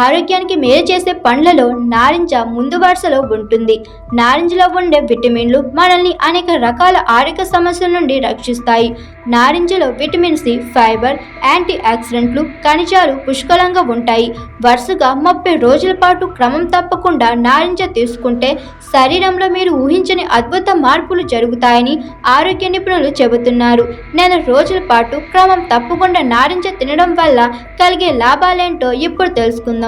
ఆరోగ్యానికి మేలు చేసే పండ్లలో నారింజ ముందు వరుసలో ఉంటుంది. నారింజలో ఉండే విటమిన్లు మనల్ని అనేక రకాల ఆరోగ్య సమస్యల నుండి రక్షిస్తాయి. నారింజలో విటమిన్ సి ఫైబర్ యాంటీ ఆక్సిడెంట్లు ఖనిజాలు పుష్కలంగా ఉంటాయి. వరుసగా ముప్పై రోజుల పాటు క్రమం తప్పకుండా నారింజ తీసుకుంటే శరీరంలో మీరు ఊహించని అద్భుత మార్పులు జరుగుతాయని ఆరోగ్య నిపుణులు చెబుతున్నారు. నెల రోజుల పాటు క్రమం తప్పకుండా నారింజ తినడం వల్ల కలిగే లాభాలేంటో ఇప్పుడు తెలుసుకుందాం.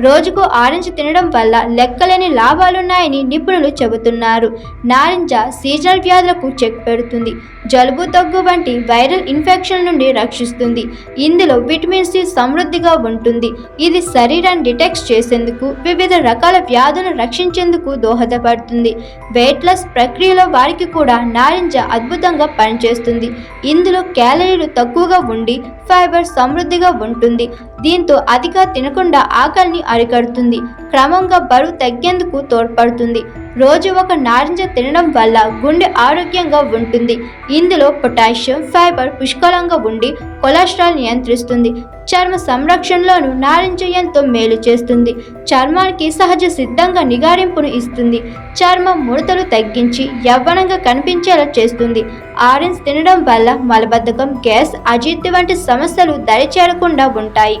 రోజుకు ఆరెంజ్ తినడం వల్ల లెక్కలేని లాభాలున్నాయని నిపుణులు చెబుతున్నారు. నారింజ సీజనల్ వ్యాధులకు చెక్ పెడుతుంది. జలుబు దగ్గు వంటి వైరల్ ఇన్ఫెక్షన్ నుండి రక్షిస్తుంది. ఇందులో విటమిన్ సి సమృద్ధిగా ఉంటుంది. ఇది శరీరాన్ని డిటెక్ట్ చేసేందుకు వివిధ రకాల వ్యాధులను రక్షించేందుకు దోహదపడుతుంది. వెయిట్ లాస్ ప్రక్రియలో వారికి కూడా నారింజ అద్భుతంగా పనిచేస్తుంది. ఇందులో క్యాలరీలు తక్కువగా ఉండి ఫైబర్ సమృద్ధిగా ఉంటుంది. దీంతో అతిగా తినకుండా ఆకలిని అరికడుతుంది. క్రమంగా బరువు తగ్గేందుకు తోడ్పడుతుంది. రోజు ఒక నారింజ తినడం వల్ల గుండె ఆరోగ్యంగా ఉంటుంది. ఇందులో పొటాషియం ఫైబర్ పుష్కలంగా ఉండి కొలెస్ట్రాల్ నియంత్రిస్తుంది. చర్మ సంరక్షణలోను నారింజ ఎంతో మేలు చేస్తుంది. చర్మానికి సహజ సిద్ధంగా నిగారింపును ఇస్తుంది. చర్మం ముడతలు తగ్గించి యవ్వనంగా కనిపించేలా చేస్తుంది. ఆరెంజ్ తినడం వల్ల మలబద్ధకం గ్యాస్ అజీర్తి వంటి సమస్యలు దరిచేరకుండా ఉంటాయి.